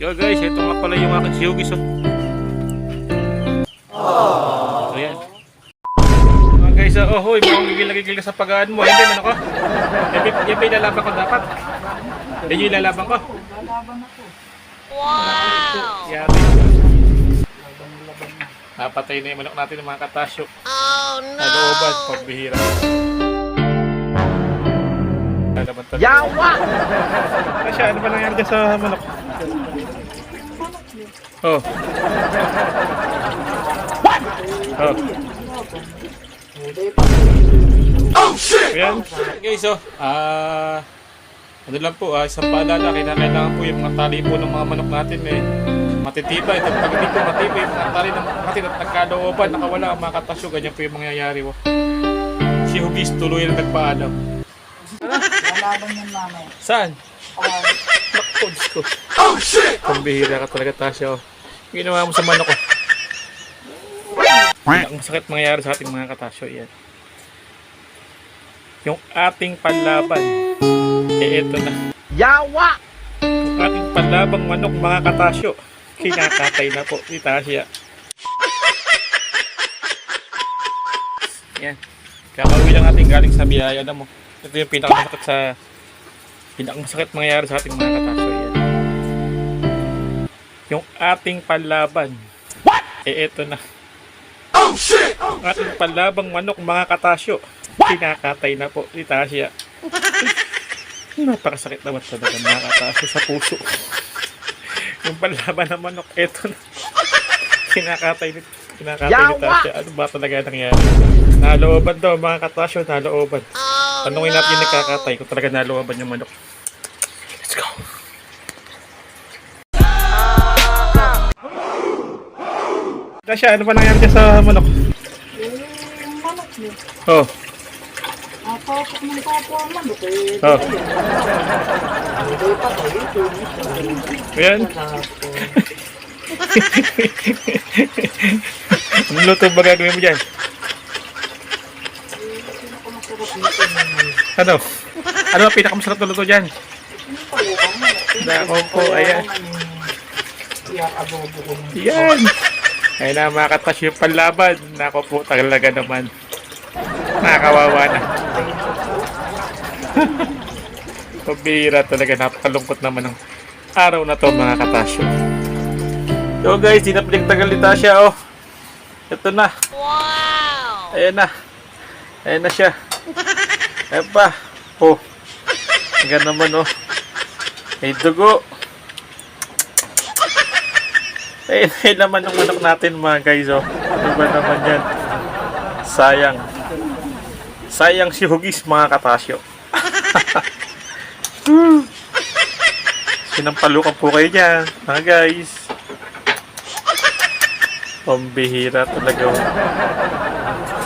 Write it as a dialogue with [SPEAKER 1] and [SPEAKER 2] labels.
[SPEAKER 1] Yo guys, ito nga pala yung aking siyugis oh. Oh. Ayan. Mga guys, oh, oh, hoy, mukhang gigil-gigil ka sa pagaan mo. Hindi man ako. Yan ba ilalaban ko dapat? Yan yung ilalaban ko. Wow! Yari. Napatay na yung manok natin ng mga katasyo. Oh no! Nalooban, pagbihira.
[SPEAKER 2] Yawa!
[SPEAKER 1] Kasi ano ba nangyari sa manok? Oh. What? Oh. Oh shit! Ayan. Guys, oh. Ah... ano lang po, ah, isang paalala, kailangan po yung mga tali po ng mga manok natin eh. Matitibay, ito pag hindi po matibay, yung mga tali ng manok natin at nagkalooban, nakawala ang mga katasyo, ganyan po yung mangyayari. Oh. Si Hugis tuloy na nagpaalam.
[SPEAKER 2] Lalaban yan mamaya.
[SPEAKER 1] Saan?
[SPEAKER 2] Awan.
[SPEAKER 1] Diyos ko. Oh, shit! Pambihira ka talaga, Tasha. Oh. Ginawa mo sa manok ko. Ang sakit mangyayari sa ating mga katasyo, yan. Yung ating panlaban, eh eto na.
[SPEAKER 2] Yawa!
[SPEAKER 1] Yung ating panlabang manok, mga katasyo, kinakatay na po ni Tasha. Yan. Kakauwi lang natin galing sa biyaya na mo. Ito yung pinakamasakit sa pinakamasakit mangyayari sa ating mga katasyo. Yan. Yung ating panlaban. What? Eh eto na. Oh shit! Ang ating panlabang manok mga katasyo. Kinakatay na po ni Tasha. Napakasakit naman talaga mga katasyo sa puso. yung panlaban ng manok, eto na. Kinakatay ni Kinakatay ni
[SPEAKER 2] Yawa!
[SPEAKER 1] Tasha. Ano ba talaga nangyari? Nalooban daw mga katasyo, nalooban. Tanungin natin yung nagkakatay kung talaga nalooban yung manok. Let's go. Tasha, ano ba nangyari dyan sa manok?
[SPEAKER 2] Yung manok niyo.
[SPEAKER 1] Oh,
[SPEAKER 2] Napasok ng kapwa ang manok eh.
[SPEAKER 1] oh.
[SPEAKER 2] Pa. Ito
[SPEAKER 1] Ayan. Anong luto ba gagawin mo dyan? Ano? Ano ang pinakamasarap na luto dyan? Nako po, ayan. Yan! Ayun na, makatas yung panlaban. Nako po, talaga naman. Nakakawawa na. Pabira talaga, napakalungkot naman ng araw na to mga katasyo. Yo guys, di na pinagtagal ni Tasha, oh. Ito na. Wow! Ayan na. Ayan na siya. Ayan pa. Oh. Ang naman, oh. May dugo. Ayun na yung laman ng manok natin mga guys, oh. Ano ba naman yan? Sayang. Sayang si Hugis mga katasyo. Sinampalukan po kayo dyan, mga guys. Pambihira talaga. oh.